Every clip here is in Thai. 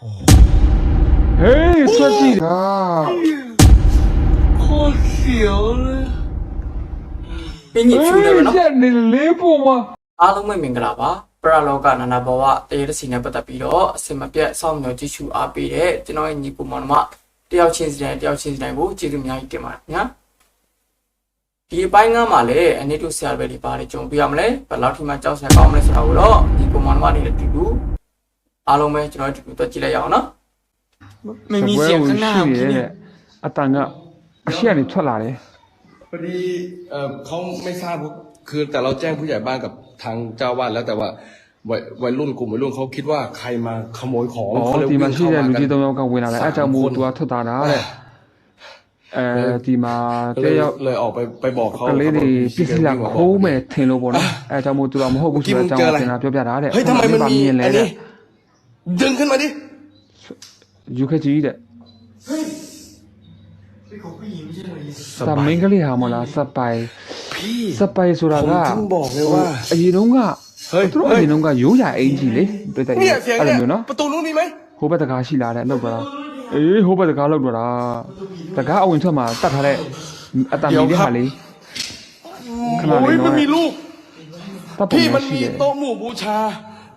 ဟေးဆွတ်ကြည့်ဟာခေါ်စီယောပင်ညစ်ဖြူတယ်ဗောနော်ချက်နေလေးပုံမှာအားလုံးပဲမင်္ဂလာပါပရလောကနာနာဘဝတရားတစ်စီနဲ့ပတ်သက်ပြီးတော့အစင်မပြတ်ဆောင်မြော်ကြည့်ရှုအားပေးတဲ့ကျွန်တော်ရဲ့ညီပုံမောင်မတယောက်ချင်းစီတိုင်းတယောက်ချင်းစီတိုင်းကိုကျေးဇူးအများကြီးတင်ပါတယ်ညာဒီပိုင်းကမှလည်းအနေတူဆရာပဲဒီပါတယ်ကြုံပြရမလဲဘယ်လောက်ထိမှကြောက်ဆရာကောင်းမလဲဆိုတာကိုတော့ဒီပုံမှန်မှနေတဲ့တူတူ အားလုံးပဲကျွန်တော်တို့တူတူတော့ကြည့်လိုက်ရအောင်နော် ไม่มีเสียงข้างหน้า ရှိ เมื่อกี้ ရဲ့ เนี่ย အတန်ကအရှိကနေထွက်လာတယ် พอดีเอ่อเขาไม่ทราบว่าคือแต่เราแจ้งผู้ใหญ่บ้านกับทางเจ้าวาดแล้วแต่ว่าวัยวัยรุ่นกลุ่มวัยรุ่นเขาคิดว่าใครมาขโมยของ อ๋อ เขาเลย ဒီ วิ่ မှာ ง ရှိ เข้า တဲ့ มา လူ กั ကြီးသုံးယောက်ကဝင်လာတယ်အဲကြောင့်မို့ สาม သူက คน ထွက်သွားတာတဲ့အဲဒီမှာတ เลย ယောက် เลยออกไปไปบอกเขา ကလေးတွေပစ္စည်းလာခိုးမယ်ထင်လို့ပေါ့နော်အဲကြောင့်မို့သူကမဟုတ်ဘူးဆိုတဲ့အကြောင်းကိုသင်တာပြောပြတာတဲ့ เฮ้ยทำไมมันมี မြင်လဲ อัน တဲ့ นี้ ดึงขึ้นมาดิ ယူခက်ကြီးတဲ့ เป็นของผู้หญิงไม่ใช่เหรอ စမင်းကလေးဟာမလားစပိုင် พี่ စပိုင်ဆိုတာ ผม က ถึงบอกเลยว่า အရင်တုန်းက เฮ้ย သူတို့အ เฮ้ย ရင်တုန်းကရိုးရာအင်ကြီးလေပြတဲ့ เนี่ยเสียง အဲ့ เนี่ လို ย မျိုးနော် ประตูนู้นมีไหม ဟိုဘက်တကားရှိလာတဲ့လောက်သွားတာအေးဟိုဘက်တကားလောက်သွားတာတကားအဝင်ထွက်မှာတတ်ထားတဲ့အတန်မီတဲ့ဟာလေး ขนาด โอ้ย นี้น้อย มันมีลูก တတ်ပုံ พี่มัน ရှိ มี တယ် โต๊ะหมู่บูชา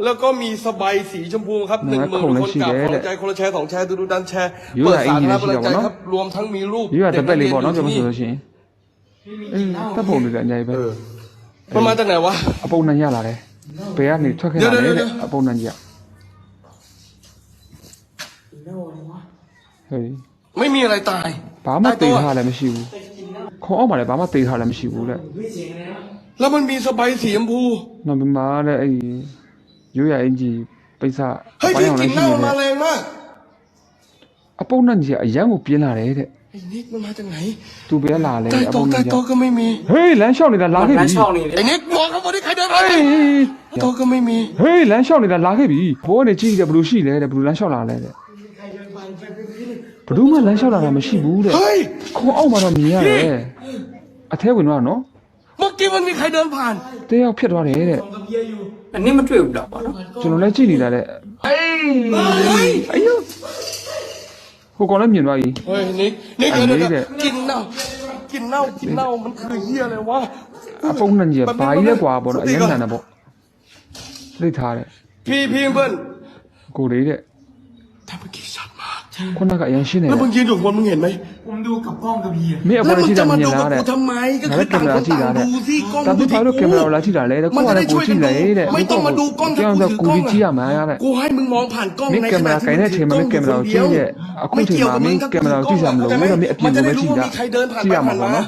แล้วก็มีสบายสีชมพูครับหนึ่งหมื่นคนกับคนใจคนละแชร์สองแชร์ดูดูดันแชร์เปิดสารรับกำลังใจครับรวมทั้งมีรูปเด็กนักเรียนที่นี่ถ้าผมดูใหญ่ไปมันมาจากไหนวะอปงนันยาอะไรยเปียนี่ทั่วแค่ไหนเลยอปงนันยาเฮ้ยไม่มีอะไรตายป้ามาตีหาอะไรไม่ชิวเขาออกมาเลยบ้ามาตีหาอะไรไม่ชิวเลยแล้วมันมีสบายสีชมพูนั่นเป็นมาเลยไอ้ ရိုးရာအင်ကြီးပိတ်စ เฮ้ย ပိုင်း พี่ အောင် กลิ လည်းရှိနေတယ်นเน่ามาแรงมาก အပုံနဲ့ကြီးကအရန်ကိုပြင်းလာတယ်တဲ့ ไอ้นิกมันมาจากไหน သူပဲလာလဲ ใต้ အ โต๊ะ ပုံ ใต้ နဲ့ကြီး โต๊ะก็ไม่มี ဟေးလမ်းလျှောက်နေတာလာခဲ့ လ ပြီ မ်းလျှောက်နေတယ် ไอ้นิกบอกเขาบอกที่ใครเดินมา ဟေး โต๊ะก็ไม่มี ဟေးလမ်းလျှောက်နေတာလာခဲ့ပြီဘောကနေကြည့်တယ်ဘယ်လိုရှိလဲတဲ့ဘယ်လိုလမ်းလျှောက်လာလဲတဲ့ဘယ်သူမှလမ်းလျှောက်လာတာမရှိဘူးတဲ့ เฮ้ย ခေါင်းအောင်မှတော့မြင်ရတယ်အထဲဝင်တော့နော် เ มื่อกี้มันมีใครเดินผ่าน တယောက်ဖြစ်သွားတယ်တဲ့ အနည်းမတွေ့ဘူးလားပေါ့နော် ကျွန်တော်လည်းကြည့်နေတာတဲ့အေးအယုဟိုကောင်လည်းမြင်သွားပြီ เฮ้ยนิกนิก ไอ้ เดี๋ยว นิก เดี๋ยว เนี่ย กินเน่ากินเน่ากินเน่ามันคือเหี้ยอะไรวะ အပုံနဲ့ကြီးကဘာကြီးလဲကွာပေါ့နော်အရင်ကတည်းကပေါ့လိတ်ထားတဲ့ พี่พี่เพื่อน ကိုလေးတဲ့ แต่เมื่อกี้ชัดมาก ခုနကအရင်ရှင်းနေ แล้ว တယ် มึงยืนอยู่ข้างบนมึงเห็นไหม ผมดูกับกล้องกับเฮีย Mira, แล้วมึงจะมา también ดูกับ la กูทำไมก็ La คือ vez que ต่าง me ค la นต่าง tira, ดูสิ la กล้องดู tampoco ที่ Pablo กู que me la tira, la era มัน como จะ la ได้ช่วยกันดูไม่ต้องมาดูกล้อง como ถ้า que กู anda ถือกล้อง cuchilla, me อะ haga. กูให้มึงมองผ่านกล้องในขณะที่มึ caída, งถื che, อ me กล้อง me อยู่ que เดียวไม่เกี่ยวกับมึงถ้ากู me ถื la อกล้องก็เข้า lo ไม hubiera, me มันจะได้รู้ว่ามีใครเดินผ่านมปข้านๆมา ¿no?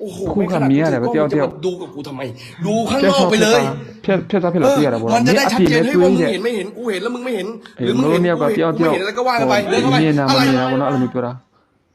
โอ้โหคู่ขับเมียแหลไม่เที่ยวเที่ยว ดูกับกูทำไม ดูข้างนอกไปเลย peta, pia, pia sa pia เอ la อ tira, la มั bola. นจะ Me ได้ชัดเจนให้ว่ามึงเห็นไม่เห็นกูเห็นแล้วมึงไม่เห็นหรือดมึงเห็นกูเห็นแล้วก็ว่ากันไปเรื่องเข้ไปอะไร mañana, bueno, a lo mejor.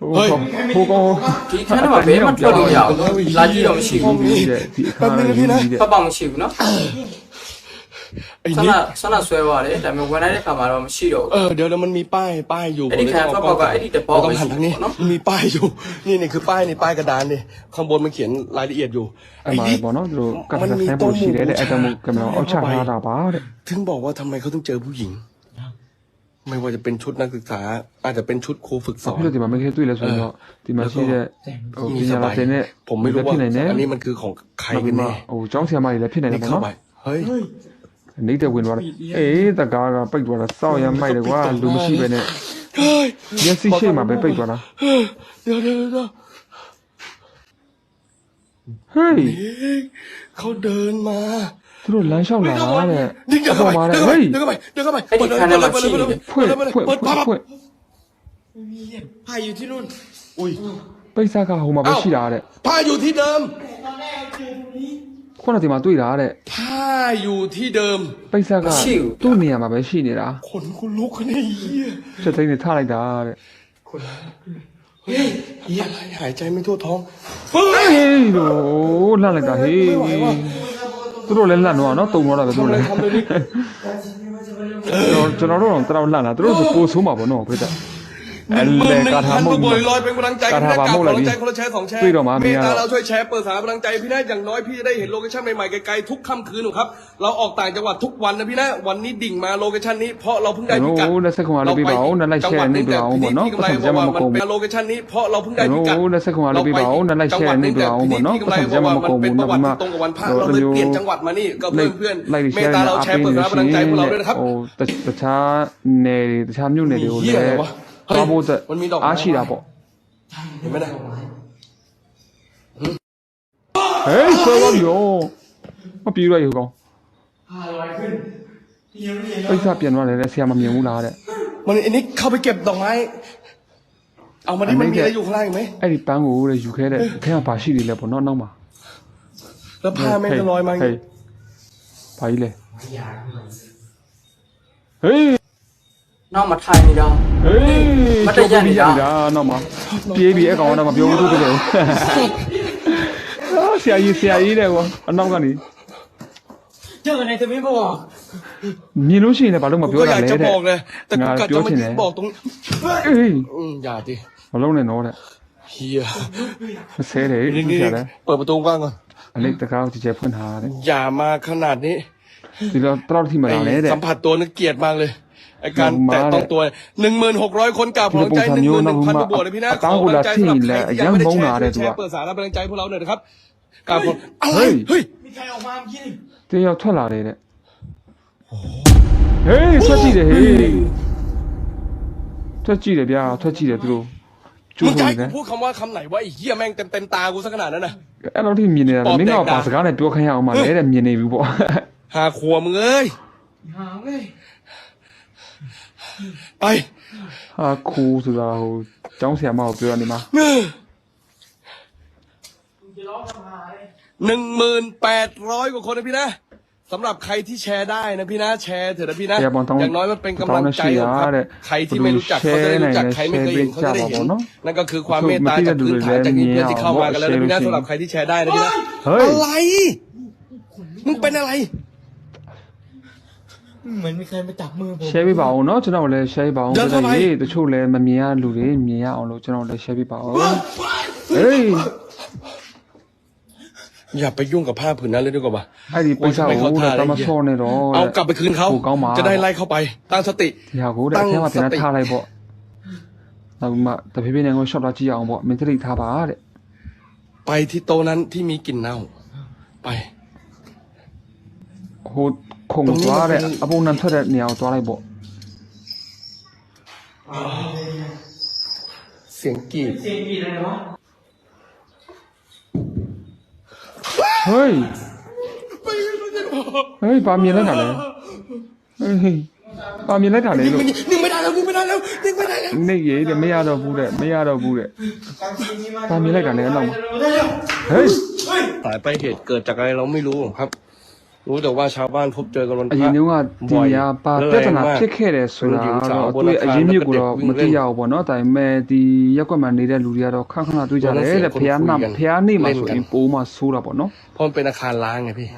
င်ဟိုကောင် ဒီခန်းထဲမှာဘယ်မှထွက်လို့မရဘူးလာကြည့်တော့မရှိဘူး ဒီတဲ့ဒီအခါကြီးတဲ့ ပတ်ပတ်မရှိဘူးနော် ไอ้ ဆန္ นี่ ဒဆန္ဒဆွဲသွားတယ်ဒါပေမဲ့ဝင်လိုက်တဲ့ခါမှာတော့မရှိတော့ เออเดี๋ยวเดี๋ยวมันมีป้ายป้ายอยู่ ไอ้นี่ ผมเลย แค่ ต้อง บอกว่าไอ้นี่แต่บอก เราต้องหันทางนี้ เนอะ มันมีป้ายอยู่ นี่นี่คือป้ายนี่ป้ายกระดานนี่ข้างบนมันเขียนรายละเอียดอยู่ အဲ့မှာပေါ့နော်သူတို့ကပ်ပစဆဲဖို့ရှိတယ်တဲ့အဲ့ဒါမို့ကင်မရာအောက်ချထားတာပါတဲ့ ถึงบอกว่าทำไมเขาต้องเจอผู้หญิง ไม่ว่าจะเป็นชุดนักศึกษา อาจจะเป็นชุดครูฝึกส ဘာ อน ဖြစ်လို့ဒီမှာမင်းခဲတွေ့လဲဆိုတော့ဒီမှာရှိတဲ့ဟိုပ มี ညာ ส လာ บาย တဲ့နဲ့ ผมไม่รู้ว่า ဖြစ်နိုင်တယ် อันนี้มันคือของใคร နောက် กั ပြီး น မှ แน่ ဟိုကျောင်းဆရာမကြီးလည်းဖြစ်နိုင်တယ် นี่ ပေါ့ เข้า နော် ไปเฮ้ย နေတဲ့ဝင်သွားတယ်အေးတကားကပိတ်သွားတာစောက်ရမ်းမိုက်တယ်ကွာလူမရှိပဲနဲ့ เฮ้ย မျက်စိရှိမှပဲပိတ်သွားတာ เฮ้ยเดี๋ยวเดี๋ยวเดี๋ยว ဟေး เฮ้ยเขาเดินมา သူတို့လမ်းလျှောက်လာတာတဲ့ นี่เดิน အ เข้า ပေါ် ไป မှာတဲ့ เดิน ဟေး เข้าไปเดินเข้าไป အဲ့ဒီခန်းထဲမှာရှိနေတယ် ဖွင့်ဖွင့်ဖွင့် เปิด ဖွင့် ปั๊บ ဖွင့် ไพ่อยู่ที่นู่น อุ้ย ပိတ်ဆက်ကဟိုမှာပဲရှိတာတဲ့ ผ้าอยู่ที่เดิม ခုနကဒီမှာတွေ့တာတဲ့ ผ้าอยู่ที่เดิม ပိတ်ဆက်ကသူ့နေရာမှာပဲရှိနေတာ ขนกูลุกเนี่ยไอ้เหี้ย ချက်သိမ်းနေထားလိုက်တာတဲ့ เฮ้ย เฮียอะไรหายใจไม่ทั่วท้อง ဟေးလို့လှလိုက်တာဟေး သူတို့လည်းလှန်တော့နော်တုံတော့တာပဲသူတို့လည်းကျွန်တော်တို့တော့တတော်လှန်လာသူတို့ဆိုပိုဆိုးမှာပေါ့နော်ခွေးတက် หนึ่งหมื่นหนึ่งพันผู้ป่วยลอยเป็นกำลังใจกันนะกับกำลังใจคนละแชร์สองแชร์เมตตาเราช่วยแชร์เปิดสารกำลังใจพี่นะอย่างน้อยพี่จะได้เห็นโลเคชั่นใหม่ๆไกลๆทุกค่ำคืนหนูครับเราออกต่างจังหวัดทุกวันนะพี่นะวันนี้ดิ่งมาโลเคชั่นนี้เพราะเราเพิ่งได้พิกัดเราไปจังหวัดนี้แต่ที่นี่ที่กำไรบอกว่ามันเป็นโลเคชั่นนี้เพราะเราเพิ่งได้พิกัดเราไปจังหวัดนี้แต่ที่นี่ที่กำไรบอกว่ามันเป็นประวัติตรงกับวันพระเราเลยเปลี่ยนจังหวัดมานี่ก็เพื่อนเพื่นเมตตาเราแชร์เปิดสารกำลังใจพวกเราด้วยนะครับโอ้แต่ช้าเนแต่ช้ายุ่งเนเดียวเลย นมีดอกไม้ အားရှိတာပေါ့ เห็นไหมนะ ဟေးဆွဲသွားပြီရောမပြေးရရကောင် พาลอยขึ้นยังไม่เห็น ပိတ်စပြန်သွားတယ်လေဆရာမမြင်ဘူးလားတဲ့ มันอันนี้เข้าไปเก็บดอกไม้ เอามาดิมันมีอะไรอยู่ข้างล่างอีกไหม အဲ့ဒီပန်းကိုတဲ့ယူခဲ့တဲ့ခဲမှာဘာရှိနေလဲပေါ့နော်နောက်မှာ แล้วผ้าแม่งจะลอยมาอย่าง ဟေး งี้ ဘာကြီးလဲဟေး နောက်မှာထိုင်နေတာ ဟေး မတ်တက်ရက်နေတာ နောက်မှာပြေးပြီအကောင်ကတော့မပြောဘူးသူတကယ်အာဆရာကြီးဆရာကြီးတဲ့ကွာအနောက်ကနေ เจอในทวิตบอก မြင်လို့ရှိရင်လည်းဘာလို့မ กู ပြော ก็อ တာ ยาก လဲ จะ တဲ့ บอกเลย แต่กู ငါ กะจะ ပြော มา ချင် ยื တယ် นบอกตรง အေး อืมอย่าดิ မလုံးနဲ့တော့တဲ့ เฮีย မဆဲတယ် นี่ ဒီ นี่ ဆရာလည်း เปิดประตูกว้างก่อน အလေးတကားကိုကြည့်ချက်ဖွင့်ထားတယ် อย่ามาขนาดนี้ ဒီတော့တော့ထိမ ไอ้ လာလဲတဲ့ สัมผัสตัวนึกเกลียดมากเลย ไอ้การ มา แตะต้องตัวหนึ่งหมื่นหกร้อยคนกราบพลังใจหนึ่งหมื่นหนึ่งพันบวกเลยพี่นะขอกำลังใจสำหรับใครที่ยังไม่ได้แชร์ช่วยแชร์เปิดสารกำลังใจพวกเราหน่อยนะครับกราบพลังอะไรเฮ้ย มีใครออกมาเมื่อกี้นี่ တယောက်ထွက်လာတယ်တဲ့ဟေးထွက်ကြည့်တယ်ဟေးထွက်ကြည့်တယ်ဗျာထွက်ကြည့်တယ်သူတို့ကျိုး มึงจะ ဆို ให้ နေတယ် กูพูดคำว่าคำไหนว่าไอ้เฮียแม่งเต็มเต็มๆตากูซะขนาดนั้นน่ะ အဲ့လိုထိမြင်နေတာမင်းကပါစကားနဲ့ပြောခိုင်းရအောင်မလဲတဲ့မြင်နေပြီပေါ့ หาครัวมึงเอ้ย หาง เลย ไป ဟာခိုးဆိုတာဟိုကျောင်းဆရာမကိုပြောရနေမှာ จะร้องทำหาเลย หนึ่งหมื่นแปดร้อยกว่าคนนะพี่นะสำหรับใครที่แชร์ได้นะพี่นะแชร์เถอะนะพี่นะ แชร์บอลต้อง อย่างน้อยมันเป็นกำลังใจครับ ต้องแชร์ ใครที่ไม่รู้จักเขาจะได้รู้จักใครไม่เคยเห็นเขาจะได้เห็นนั่นก็คือความเมตตาจากพื้นฐานจากนี้เพื่อนที่เข้ามากันแล้วนะพี่นะสำหรับใครที่แชร์ได้นะพี่นะ เฮ้ย อะไรมึงเป็นอะไร เหมือนมีใครมาจับมือผม share ပေးပါအောင်เนาะကျွန်တော်လည်း share ပေးပါအောင် ရ ပြ သ တ် မိုင်း ရေးတချို့လည်းမမြင်ရလူတွေမြင်ရအောင်လို့ကျွန်တော်လည်း share ပေးပါအောင်ဟေး อย่าไปยุ่งกับผ้าผืนนั้นเลยดีกว่าป่ะ အဲ့ဒီပိတ်စာကိုတော့တမဆော့နေတော့ เอากลับไปคืนเขา ဟိုကောင်းပါ จะได้ไล่เข้าไป ตั้งสติ ဒီဟာကိုတဲ့အထဲမှာပြန်ထားလိုက်ပေါ့နောက်မှတဖြည်းဖြည်းနဲ့ကို short တော့ကြည့်အောင်ပေါ့ mentality ထားပါတဲ့ ไปที่โต๊ะนั้นที่มีกลิ่นเน่า ไป ဟိုခုံသွားတဲ့အပုံနဲ့ထွက်တဲ့နေရာကိုသွားလိုက်ပေါ့ เสียงกรีด เสียงกรีดอะไรวะ ဟေးဟေးပါမြင်လိုက်တာလေဟေးပါမြင်လိုက်တာလေလို့ นิ่งไม่ได้แล้วนิ่งไม่ได้แล้วนิ่งไม่ได้แล้ว နေရတဲ့မရတော့ဘူးတဲ့မရတော့ဘူးတဲ့ ပါမြင်လိုက်တာလေအဲ့လောက်မှာ ได้แล้ว ဟေး สายไปเหตุเกิดจากอะไรเราไม่รู้ครับ รู้แต่ว่าชาวบ้านพบเจอกันวันพ အ ระ ရင်တုန်းကတင်ရပါပြဿနာဖြစ်ခဲ့တယ်ဆိုတာတော့အတွေ့အရင်းမြစ်ကိုတော့မသိရဘူးပေါ့နော်ဒါပေမဲ့ဒီရက်ကွက်မှာနေတဲ့လူတွေကတော့ခန့်ခဏတွေ့ကြတယ်တဲ့ဖះနာဖះနေမှာဆိုရင်ပိုးမှဆိုးတာပေါ့နော် เพราะมันเป็นอาคารล้างไงพี่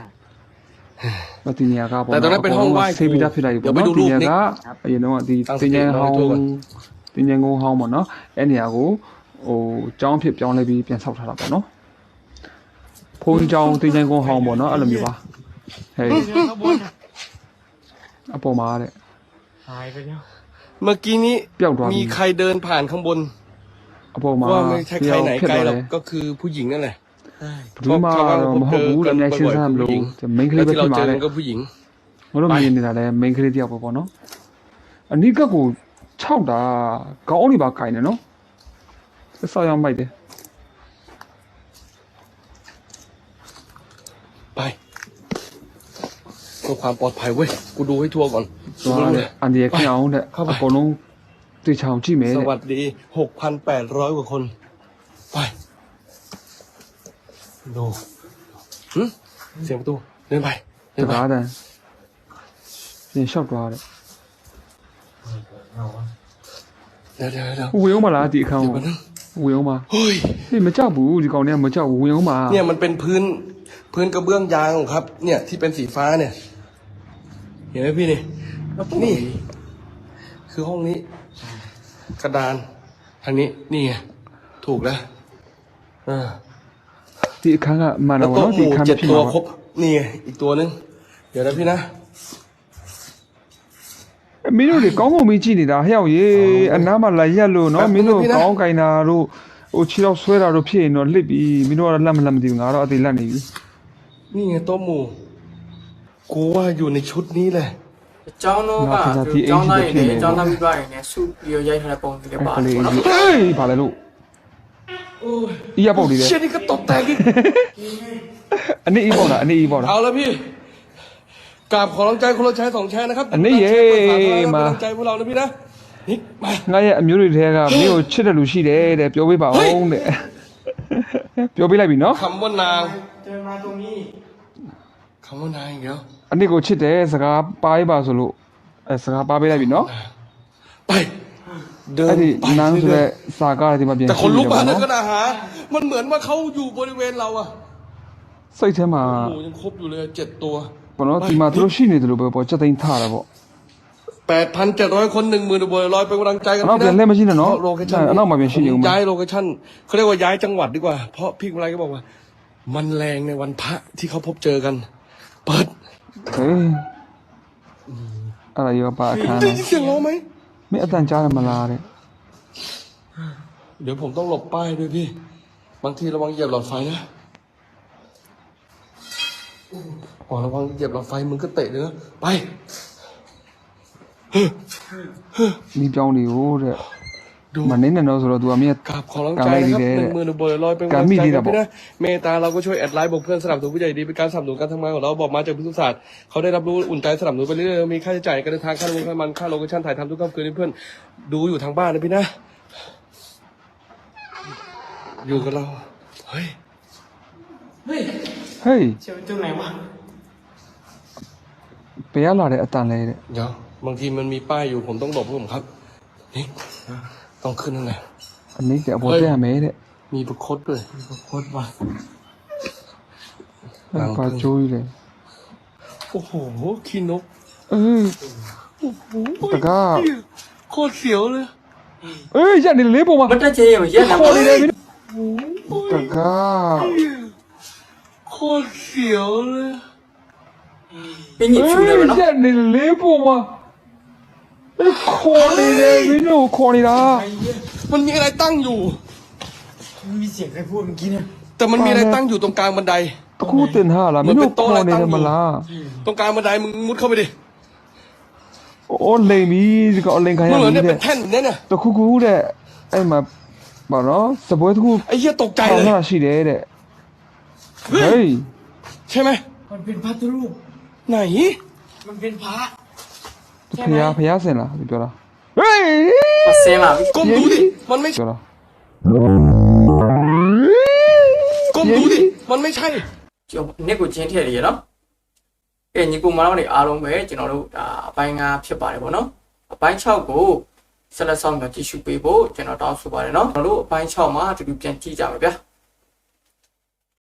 မတင်ရကပေါ့ แต่ตอนนั้นเป็นห้องไหว้ครู ဆေးပြီးသားဖြစ်လိုက်ပြီ เดี๋ยว ပေါ့ ไปดู နော် รู တင် ป ရ นิ က ด အရင်တုန်းကဒီ ตั้งส တင် ติ ရ รอ ဟော ให้ င်း ทั่วก่อน တင်ရငုံဟောင်းပေါ့နော်အဲ့နေရာကိုဟိုကျောင်းဖြစ်ပြောင်းလဲပြီးပြန်ဆောက်ထားတာပေါ့နော်ဖုန်းကျောင်းတင်ရငုံဟောင်းပေါ့နော်အဲ့လိုမျိုးပါ ဟေး เดินข้างบนน่ะ အပေါ်မှာတဲ့ หายไปแล้ว เมื่อกี้นี้ ပျောက်သွား มี ပြီ ใครเดินผ่านข้างบน အပေါ်မှာ ว่าไม่ใช่ใครไหน ဖြစ် ไกล သွား หร တ อก ယ် ก็คือผู้หญิงนั่นแหละ ใช่ ဘူးမှတော့မဟုတ်ဘူးလည်းအများရှင်းစားမလို့จะ main က แล้ လေး ว ပဲ ที่ ဖြ เรา စ် เจ มา อ တဲ့ กันก็ผู้หญิง မလို့မြင်နေတာလည်း main ကလေးတယောက်ပဲပေါ့နော်အနိကကို6တာခေါင်းနေပါခိုင်နေနော်ဆောက်ရမ်းမိုက်တယ် ความปลอดภัยเว้ย กูดูให้ทั่วก่อนดูมาเลยอันเดียขี้เอาเนี่ยเข้าไปโกนงตีชาวจี้เมสวัสดีหกพันแปดร้อยกว่าคน ไป ดูอืมเสียงประตู เดินไปเดินไปแต่เนี่ยชอบตัวเลยเดี๋ยวเดี๋ยวเดี๋ยววิวมาละตีเขาเวียงมาเฮ้ยนี่มันเจ้าบูดิเขาเนี่ยมันเจ้าเวียงมา เนี่ยมันเป็นพื้นพื้นกระเบื้องยางครับ เนี่ยที่เป็นสีฟ้าเนี่ย เห็นไหมพี่นี่ นี่ คือห้องนี้ กระดานทางนี้ นี่ไง ถูกแล้วอ่า ဒီအခန်းကမှန် แล้ တော့ ว ဗော โต๊ะ နော် ห ဒီ มู่ အခန်း เจ็ด ဖြစ် ตัว မှာ ครบ นี่ไง อีกตัวนึง เดี๋ยวนะพี่นะ မင်းတို့တွေကောင်းကောင်းမကြည့်နေတာဟဲ့ရောက်ရေအနားမှာလာရက်လို့နော်မင်းတို့ကောင်းကင်တာတို့ဟိုခြေတော့ဆွဲတာတို့ဖြစ်ရင်တော့လှစ်ပြီးမင်းတို့ကတော့လက်မလက်မသိဘူးငါတော့အသေးလက်နေပြီ นี่ไงโต๊ะหมู่ กูว่าอยู่ในชุดนี้แหละ အကျောင်းတော့ကသူကျောင်းသားတွေနဲ့ကျောင်းသားမိဘတွေနဲ့စုပြီးတော့ရိုက်ထားတဲ့ပုံတွေလည်းပါ က တယ် လေး ပေါ့နော် ကြီးအေးဘာလဲလို့အီးရပုတ်လေးလေ เชี่ยนี่ก็ตกแตกอีก အနည်းအီးပေါ့လားအနည်းအီးပေါ့လား เอาแล้วพี่กราบขอรังใจคนละชายสองแชร์นะครับ อันนี้เย่ มา มา กำลังใจพวกเรานะพี่นะนี่มา ငါရဲ့အမျိုးတွေထဲကမင်းကိုချစ်တဲ့လူရှိတယ်တဲ့ပြောပေးပါအောင်တဲ့ပြောပေးလိုက်ပြီနော် คำว่านาง เดินมาตรงนี้ คำว่านางอีกแล้ว အနည်းကိုချစ်တယ်စကားပါးပါဆိုလို့အဲစကားပါပေးလိုက်ပြီနော် ไป เดิน အဲ့ဒီ ไป နန်းဆို เรื่ တဲ့ อย စာကားတွေဒီမှာပြန် ๆแต่ค ရှိ น နေ ลุก တယ် มา ပေါ့ นั่น နော် ก็น่าหา มันเหมือนว่าเขาอยู่บริเวณเราอะ စိတ်ထဲမှာ โอ้โหยังครบอยู่เลยเจ็ดตัว ပေါ့နော်ဒီမှာသူတို့ရှိနေတယ်လို့ပဲပေါ့စက်သိန်းထားတာပေါ့ แปดพันเจ็ดร้อยคนหนึ่งหมื่นบวกร้อยเป็นกำลังใจกัน เอา พี่ เปลี่ยนเล่มมาชิ้นหน่อยเนอะ พรโลเคชั่น ใช่เอานอกมาเปลี่ยนชิ้นอยู่มั้ย ย้ายโลเคชั่นเขาเรียกว่าย้ายจังหวัดดีกว่า เพราะพี่กำไรก็บอกว่า มันแรงในวันพระที่เขาพบเจอกัน เปิด เฮ้ยอะไรอยู่ป่ากคาไนะยินเสียงร้องไหม ไม่อาจารย์จ้าธรรมลาเลยเดี๋ยวผมต้องหลบป้ายด้วยพี่ บางทีระวังเหยียบหลอดไฟนะอ๋อระวังเหยียบหลอดไฟมึงก็เตะเลยนะ ไปมีจองดิวเดี๋ย มันนี่นะเราสำหรับตัวเมียกับขอร้องใจนะครับหนึ่งหมื่นบนลอยเป็นกำลังใจพี่นะเมตาเราก็ช่วยแอดไลน์บอกเพื่อนสนับสนุนผู้ใหญ่ดีเป็นการสนับสนุนการทำงานของเราบอกมาจากพิสุศาสตร์เขาได้รับรู้อุ่นใจสนับสนุนไปเรื่อยๆมีค่าใช้จ่ายการเดินทางค่ารงค่ามันค่าโลเคชั่นถ่ายทำทุกค่ำคืนให้เพื่อนดูอยู่ทางบ้านนะพี่นะอยู่กับเราเฮ้ยเฮ้ยเฮ้ยเชียวจุดไหนวะไปยะหลอดเลยอาจารย์เลยเดี๋ยวบางทีมันมีป้ายอยู่ผมต้องหลบผมครับนี่ ต้องขึ้นนั่นแอันนี้จะโปรเจกต์เมเนยมีประคดด้วยมีประคดว่ะปลาจุยเลย โอ้โหขี้นก เออโอ้โหแต่ก็โคตรเสียวเลย เอ้ยยันาดิลิฟต์ออกมามันน่าจะเยี่ยมเยี่ยมโคตรเลยแต่ก็โคตรเสียวเลยเป็นยิบชูเยเนาะอย่าดลิฟต์ออกมา โคนี่เลยวินูโคนี่นะมันมีอะไรตั้งอยู่ มีเสียงใครพูดเมื่อกี้เนี่ย แต่มันมีอะไรตั้งอยู่ตรงกลางบันไดกูเต้นห้าละมันเป็นโต๊ะอะไรรมาละตรงกลางบันไดมึงมุดเข้าไปดิโอ้เลงนี้ก็เลงใครอย่างนี้เนี่ยแท่นตัวคู่กูเนี่ยไอ้มาบอกเนาะสบวยทุกไอ้เหี้ยตกใจเลยน่ชีเด้เนี่ยเฮ้ยใช่ไหมมันเป็นพระรูปไหน มันเป็นพระ ဖျားဖျားဆင်လာသူပြောတာဟေးဆင်းလာပြီကွန်ဘူးဒီမန်မေပြောတာကွန်ဘူးဒီမန်မေใช่ကျွန်တော်နေ့ကိုချင်းထည့်ရရနော်ကဲညီကိုမလာမနေအားလုံးပဲကျွန်တော်တို့ဒါအပိုင်း5ဖြစ်ပါတယ်ဗောနော်အပိုင်း6ကိုဆက်လက်ဆောင်ကြည့်ရှုပေးဖို့ကျွန်တော်တောင်းဆိုပါတယ်နော်ကျွန်တော်တို့အပိုင်း6မှာအတူတူပြန်ကြည့်ကြပါဗျာ